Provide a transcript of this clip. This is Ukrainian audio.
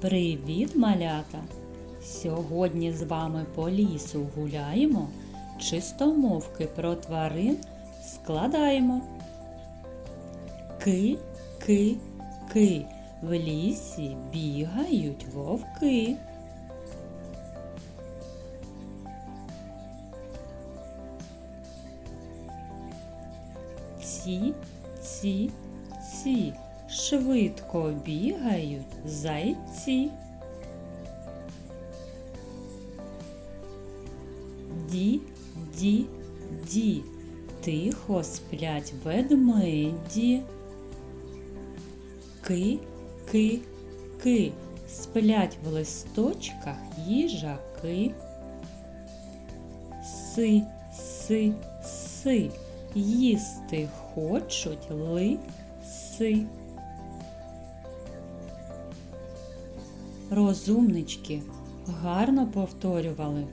Привіт, малята! Сьогодні з вами по лісу гуляємо, чистомовки про тварин складаємо. Ки, ки, ки, в лісі бігають вовки. Ці, ці, ці, швидко бігають зайці. Ді, ді, ді, тихо сплять ведмеді. Ки, ки, ки, сплять в листочках їжаки. Си, си, си, їсти хочуть лиси. Розумнички гарно повторювали.